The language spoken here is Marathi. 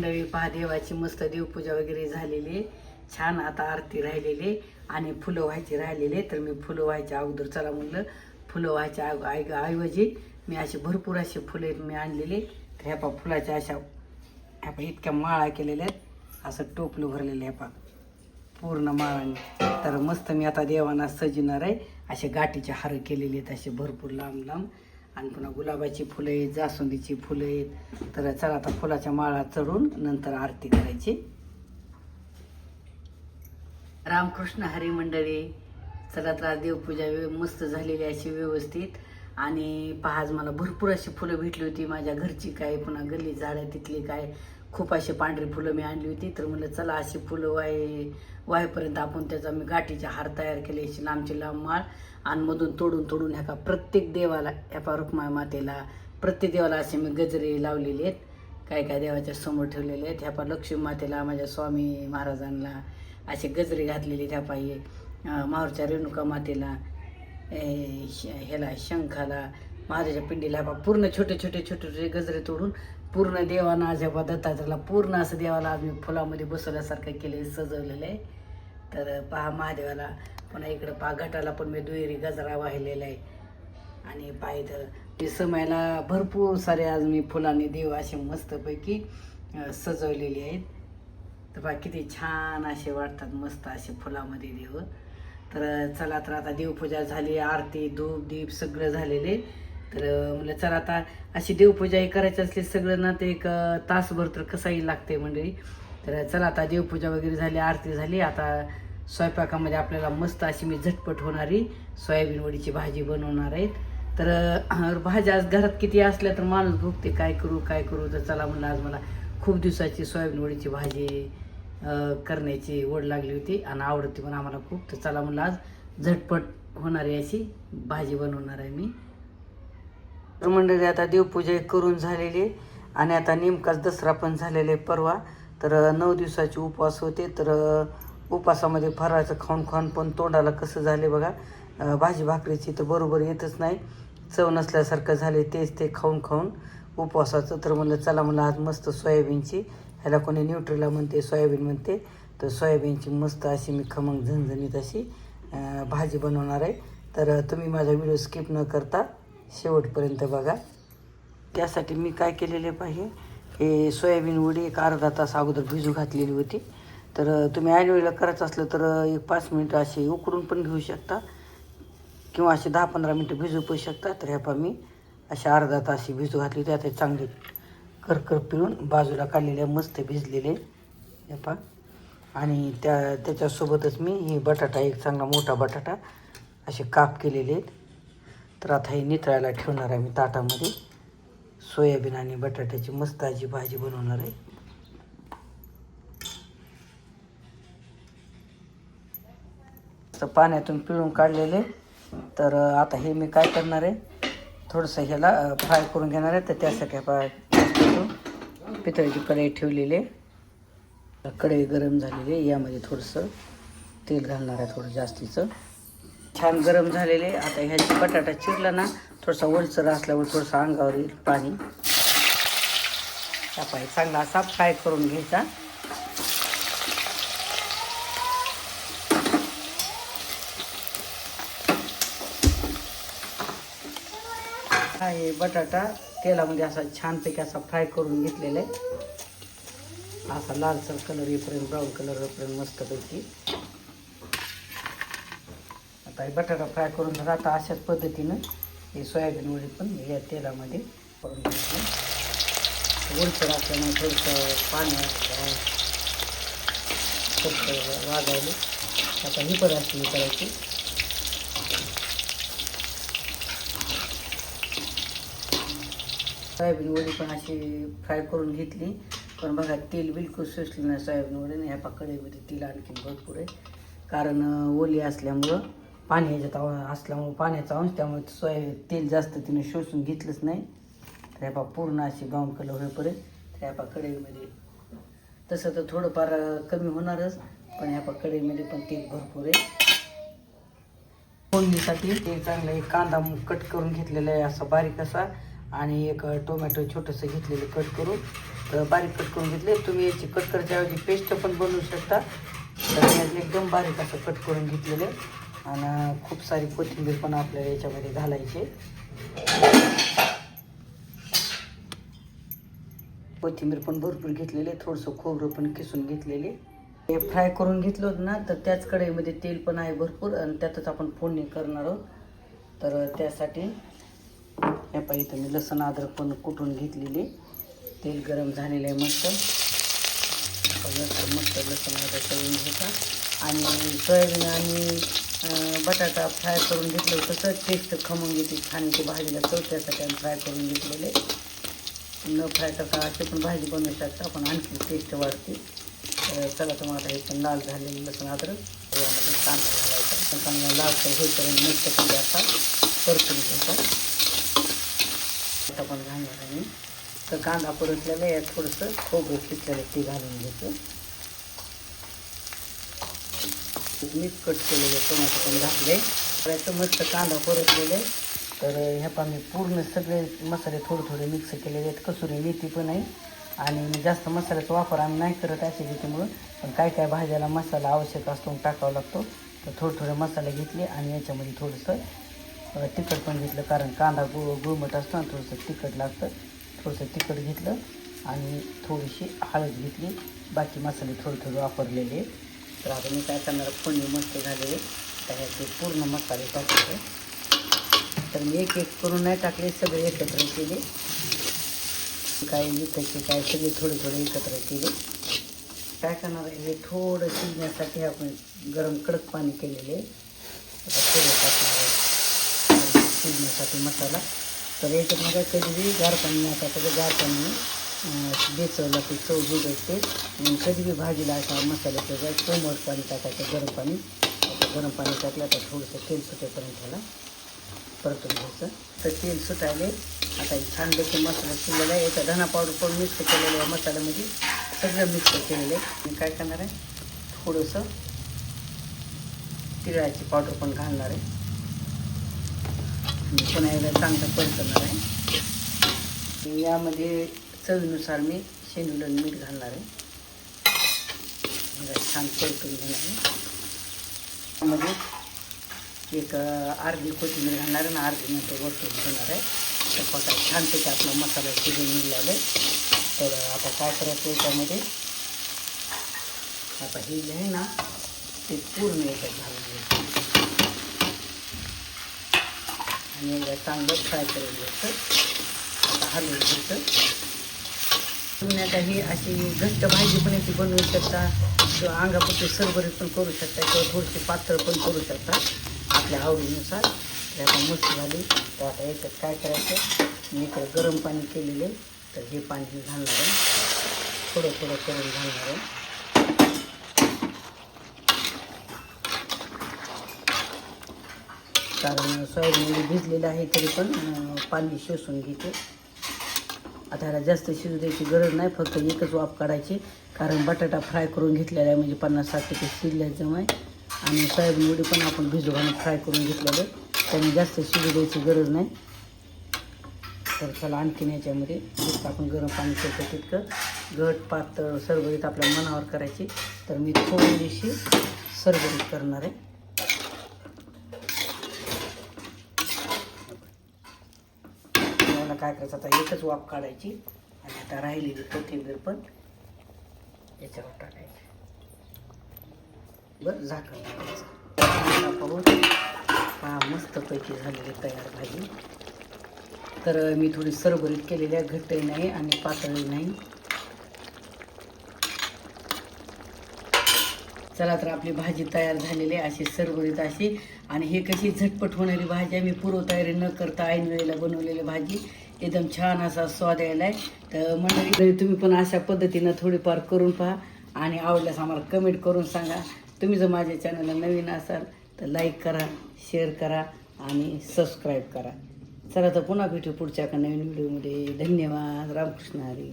मंडळी महादेवाची मस्त देवपूजा वगैरे झालेली छान आता आरती राहिलेली आणि फुलं व्हायची राहिलेले तर मी फुलं व्हायच्या अगोदर चला म्हणलं फुलं व्हायच्या ऐवजी मी अशी भरपूर अशी फुले मी आणलेली तर ह्या पा फुलाच्या अशा ह्या पा इतक्या माळा केलेल्या आहेत. असं टोपलं भरलेलं ह्या पा पूर्ण माळाने. तर मस्त मी आता देवांना सजणार आहे. असे गाठीचे हार केलेले आहेत असे भरपूर लांब लांब आणि पुन्हा गुलाबाची फुलं आहेत जास्वंदीची फुलं आहेत. तर चला आता फुलाच्या माळा चढून नंतर आरती करायची. रामकृष्ण हरी मंडळी चला तर देवपूजा मस्त झालेली अशी व्यवस्थित. आणि पहा आज मला भरपूर अशी फुलं भेटली होती. माझ्या घरची काय पुन्हा गल्ली झाडं तिथली काय. खूप अशी पांढरी फुलं मी आणली होती. तर म्हणलं चला अशी फुलं वाय वायपर्यंत आपण त्याचा मी गाठीचे हार तयार केले अशी लांबची लांब माळ आणि मधून तोडून तोडून ह्या का प्रत्येक देवाला ह्या रुक्माय रुक्माई मातेला प्रत्येक देवाला असे मी गजरे लावलेले आहेत. काय काय देवाच्या समोर ठेवलेले आहेत. ह्या पा लक्ष्मी मातेला माझ्या स्वामी महाराजांना असे गजरे घातलेले ह्या पायी माहूरच्या रेणुका मातेला ए, श- ह्याला शंखाला महाराजाच्या पिंडीला बा पूर्ण छोटे छोटे छोटे छोटे गजरे तोडून पूर्ण देवाना आज ह्या पूर्ण असं देवाला आज मी फुलामध्ये बसवल्यासारखं केले सजवलेलं आहे. तर पहा महादेवाला पुन्हा इकडं पहा गटाला पण मी दुहेरी गजरा वाहिलेला आहे. आणि पाय तर ते समयाला भरपूर सारे आज मी फुलांनी देव असे मस्तपैकी सजवलेली आहेत. तर बा किती छान असे वाटतात मस्त असे फुलामध्ये देव. तर चला तर आता देवपूजा झाली आरती धूप दीप सगळं झालेले. तर म्हणलं चला आता अशी देवपूजाही करायची असली सगळं ना ते एक तासभर तर कसाही लागते मंडळी. तर चला आता देवपूजा वगैरे झाली आरती झाली. आता स्वयंपाकामध्ये आपल्याला मस्त अशी मी झटपट होणारी सोयाबीन वडीची भाजी बनवणार आहे. तर भाज्या आज घरात किती असल्या तर माणूस भुगते काय करू काय करू? तर चला म्हणलं आज मला खूप दिवसाची सोयाबीन वडीची भाजी करण्याची ओढ लागली होती आणि आवडती पण आम्हाला खूप. तर चला म्हणलं आज झटपट होणारी अशी भाजी बनवणार आहे मी. तर मंडळी आता देवपूजा करून झालेली आणि आता नेमकाच दसरा पण झालेला आहे परवा. तर नऊ दिवसाचे उपवास होते. तर उपवासामध्ये फराळाचं खाऊन खाऊन पण तोंडाला कसं झाले बघा. भाजी भाकरीची तर बरोबर येतच नाही. चव नसल्यासारखं झाले तेच ते खाऊन खाऊन उपवासाचं. तर म्हणलं चला म्हणलं आज मस्त सोयाबीनची. ह्याला कोणी न्यूट्रीला म्हणते सोयाबीन म्हणते. तर सोयाबीनची मस्त अशी मी खमंग झणझणीत अशी भाजी बनवणार आहे. तर तुम्ही माझा व्हिडिओ स्किप न करता शेवटपर्यंत बघा. त्यासाठी मी काय केलेले पाहिजे? हे सोयाबीन वडी एक अर्धा तास अगोदर भिजू घातलेली होती. तर तुम्ही ऐनवेळेला करायचं असलं तर एक पाच मिनटं असे उकडून पण घेऊ शकता. किंवा असे दहा पंधरा मिनटं भिजू पण शकता. तर ह्या पा मी असे अर्धा तास अशी भिजू घातली. होती आता चांगली चांगले करकर पिळून बाजूला काढलेले मस्त भिजलेले. हे पा आणि त्या त्याच्यासोबतच मी हे बटाटा एक चांगला मोठा बटाटा असे काप केलेले आहेत. तर आता हे नितळायला ठेवणार आहे मी ताटामध्ये. सोयाबीन आणि बटाट्याची मस्त अशी भाजी बनवणार आहे. तर पाण्यातून पिळून काढलेले. तर आता हे मी काय करणार आहे? थोडंसं ह्याला फ्राय करून घेणार आहे. तर त्यासाठी आपण पितळीची कढई ठेवलेली कढई गरम झालेली आहे. यामध्ये थोडंसं तेल घालणार आहे थोडं जास्तीचं. छान गरम झालेले. आता ह्याची बटाटा चिरला ना थोडासा वलचर असल्यामुळे थोडंसं अंगावर येईल पाणी. टाकाय चांगला असा फ्राय करून घ्यायचा. हा हे बटाटा तेलामध्ये असा छानपैकी असा फ्राय करून घेतलेला आहे. असा लालसर कलर येईपर्यंत ब्राऊन कलर येईपर्यंत मस्तपैकी आहे बटाटा फ्राय करून झाला. आता अशाच पद्धतीनं हे सोयाबीन वडी पण या तेलामध्ये करून घ्यायचं वरचं असल्यामुळे थोडंसं पाणी थोडंसं वाजायला आता ही पण हे करायची. सोयाबीन वडी पण अशी फ्राय करून घेतली. पण बघा तेल बिलकुल सुचलं नाही सोयाबीन वडी ह्या पाकळीमध्ये तेल आणखी भरपूर आहे. कारण ओली असल्यामुळं पाणी ह्याच्यात असल्यामुळं पाण्याचा अंश त्यामुळे सोया तेल जास्त तिने शोषून घेतलंच नाही. तर ह्या पूर्ण अशी ब्राऊन कलर होईपर्यंत तर ह्या कढईमध्ये तसं तर थोडंफार कमी होणारच पण ह्या कढईमध्ये पण तेल भरपूर आहे. फोडणीसाठी ते चांगलं एक कांदा कट करून घेतलेला आहे असा बारीक असा आणि एक टोमॅटो छोटंसं घेतलेलं कट करून. तर बारीक कट करून घेतले तुम्ही याची कट करायच्या ऐवजी पेस्ट पण बनवू शकता. तर एकदम बारीक असं कट करून घेतलेलं आहे. आणि खूप सारी कोथिंबीर पण आपल्याला याच्यामध्ये घालायची. कोथिंबीर पण भरपूर घेतलेले थोडंसं खोबरं पण किसून घेतलेले. हे फ्राय करून घेतलं होतं ना तर त्याच कढईमध्ये तेल पण आहे भरपूर आणि त्यातच आपण फोडणी करणार आहोत. तर त्यासाठी या पाहिजे इथं मी लसण अद्रक पण कुटून घेतलेली. तेल गरम झालेलं आहे मस्त. मस्त लसण अद्रक करून घेता आणि सोयाबीन आणि बटाटा फ्राय करून घेतलं तसं टेस्ट खमून घेते छान भाजीला चव त्यासाठी आम्ही फ्राय करून घेतलेले. न फ्राय करता असे पण भाजी बनवू शकता पण आणखी टेस्ट वाढते. चला तुम्हाला हे पण लाल झालेलं लसूण अद्रक यामध्ये कांदा घालायचा. पण चांगला लाल होईपर्यंत मिक्स करून असा परतून घ्यायचा आता पण घालणार आहे मी. तर कांदा परतलेला यात थोडंसं खोबरं किसलेलं ते घालून घेतो. मिक्स कट केलेले टोमॅटो पण घातले. त्याचं मस्त कांदा परतलेले. तर ह्या पा मी पूर्ण सगळे मसाले थोडे थोडे मिक्स केलेले आहेत. कसुरी मेथी पण आहे. आणि जास्त मसाल्याचा वापर आम्ही नाही करत ॲसिडिटीमुळं पण काय काय भाज्याला मसाला आवश्यक असतो टाकावा लागतो. तर थोडे थोडे मसाले घेतले आणि याच्यामध्ये थोडंसं तिखट पण घेतलं. कारण कांदा गुळ गुळमट असतो ना थोडंसं तिखट लागतं. थोडंसं तिखट घेतलं आणि थोडीशी हळद घेतली. बाकी मसाले थोडे थोडे वापरलेले आहेत. तर आता मी काय करणार फोडणी मस्त पूर्ण मसाले टाकायचे तर मी एक एक करून नाही टाकले, सगळे एकत्र केले. काय विकायचे, काय सगळे थोडे थोडे एकत्र केले. काय हे थोडं शिजण्यासाठी आपण गरम कडक केलेले आता थोडं टाकणार शिजण्यासाठी मसाला. तर याच्यात मग कधी गार पाणी नाही टाकायचं गार पाणी बेचवला की चव बिघडते. आणि कधी बी भाजीला असा मसाल्याचं जर कोमट पाणी टाकायचं गरम पाणी. आता गरम पाणी टाकलं तर थोडंसं तेल सुटेपर्यंत त्याला परतून घ्यायचं. तर तेल सुटायले आता छान देखील मसाला शिजलेला आहे. याचा धना पावडर पण मिक्स केलेलं आहे मसाल्यामध्ये. सगळं मिक्स केलेलं आहे. मी काय करणार आहे? थोडंसं तिळाची पावडर पण घालणार आहे. आणि पुन्हा एकदा चांगलं परतणार आहे. यामध्ये चवीनुसार मी शेंडुलन मीठ म्हणजे छान एक अं, अर्धी कोथिंबीर आहे आणि अर्धी नंतर वरतून घेणार आहे. तर बघा छानपैकी आपला मसाला शिजून निघाला तर आता काय करायचं याच्यामध्ये? आता हे जे ना ते पूर्ण याच्यात घालून घ्यायचं. आणि एकदा आता पुण्यात ही अशी घट्ट भाजी पण याची बनवू शकता. किंवा अंगापुरती सरभरीत पण करू शकता किंवा थोडीशी पातळ पण करू शकता. आपल्या आवडीनुसार. आता मस्त झाली. तर आता याच्यात काय करायचं? मी इकडे गरम पाणी केलेले तर हे पाणी मी घालणार आहे. थोडं थोडं करून घालणार आहे. कारण सोयाबीन भिजलेलं आहे तरी पण पाणी शोषून घेते. आता ह्याला जास्त शिजू द्यायची गरज नाही फक्त एकच वाफ काढायची. कारण बटाटा फ्राय करून घेतलेला आहे म्हणजे पन्नास साठ टक्के शिजल्याच्यामुळे आहे आणि सोयाबीन उडी पण आपण भिजू घालून फ्राय करून घेतलेलं आहे. त्यामुळे जास्त शिजू द्यायची गरज नाही. तर चला आणखीन याच्यामध्ये जितकं आपण गरम पाणी करतो तितकं. घट पातळ सरबरीत आपल्या मनावर करायची. तर मी थोडीशी सरबरीत करणार आहे मला काय करायचं? आता एकच वाफ काढायची आणि आता राहिलेली कोथिंबीर पण याच्यावर टाकायची. बरं झाकण टाकायचं पाहून हा मस्तपैकी झालेली तयार भाजी तर मी थोडी सरभरीत केलेली आहे घट्टही नाही आणि पातळही नाही. चला तर आपली भाजी तयार झालेली आहे अशी सरभरीत अशी. आणि हे कशी झटपट होणारी भाजी आहे मी पूर्वतयारी न करता ऐन वेळेला बनवलेली भाजी. एकदम छान असा स्वाद यायला आहे तर मंडळी तुम्ही पण अशा पद्धतीनं थोडीफार करून पहा आणि आवडल्यास आम्हाला कमेंट करून सांगा. तुम्ही जर माझ्या चॅनलला नवीन असाल तर लाईक करा शेअर करा आणि सबस्क्राईब करा. चला तर पुन्हा भेटू पुढच्या एका नवीन व्हिडिओमध्ये धन्यवाद. रामकृष्ण हरी.